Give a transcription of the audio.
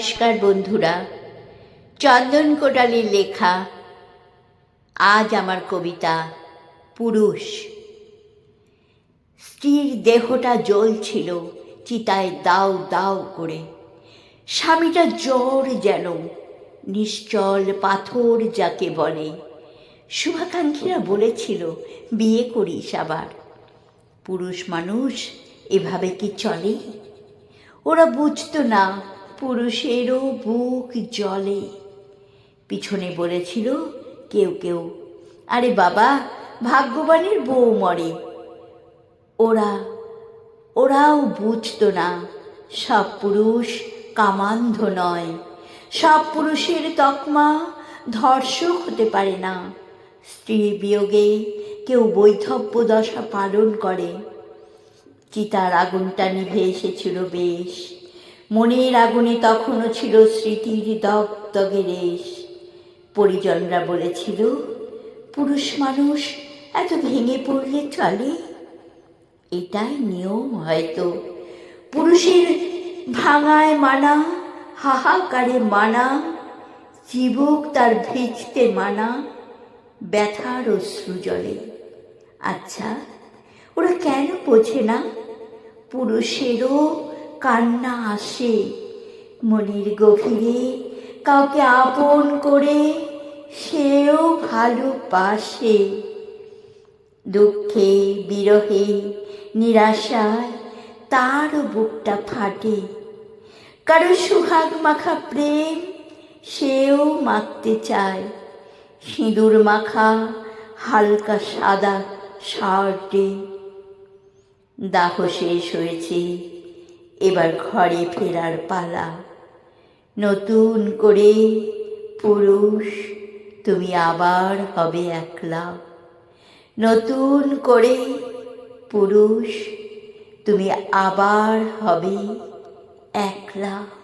নমস্কার বন্ধুরা। চন্দন কোটালির লেখা, আজ আমার কবিতা, পুরুষ। স্ত্রীর দেহটা জ্বলছিল, চিতায় দাও দাও করে। স্বামীটা জ্বর যেন, নিশ্চল পাথর যাকে বলে। শুভাকাঙ্ক্ষীরা বলেছিল, বিয়ে করিস আবার। পুরুষ মানুষ এভাবে কি চলে? ওরা বুঝতো না পুরুষেরও বুক জলে পিছনে বলেছিল, কেউ কেউ। আরে বাবা, ভাগ্যবানের বউ মরে। ওরা, ওরাও বুঝতো না, সব পুরুষ কামান্ধ নয়। সব পুরুষের তকমা ধর্ষক হতে পারে না। স্ত্রী বিয়োগে কেউ বৈধব্য দশা পালন করে। চিতার আগুনটা নিভে এসেছিল বেশ। মনের আগুনে তখনও ছিল স্মৃতির দগদগে পরিজনরা বলেছিল, পুরুষ মানুষ এত ভেঙে পড়লে চলে? এটাই নিয়ম হয়তো। পুরুষের ভাঙায় মানা, হাহাকারে মানা চিবুক তার ভিজতে মানা, ব্যথার অশ্রু জলে আচ্ছা ওরা কেন বোঝে না? পুরুষেরও কান্না আসে। মনের গভীরে কাউকে আপন করে সেও ভালোবাসে। দুঃখে, বিরহে, নিরাশায় তারও বুকটা ফাটে। কারও সুহাগ মাখা প্রেম সেও মাখতে চায়। সিঁদুর মাখা হালকা সাদা শার্টে। দাহ শেষ হয়েছে। এবার ঘরে ফেরার পালা। নতুন করে, পুরুষ, তুমি আবার হবে একলা। নতুন করে, পুরুষ, তুমি আবার হবে একলা।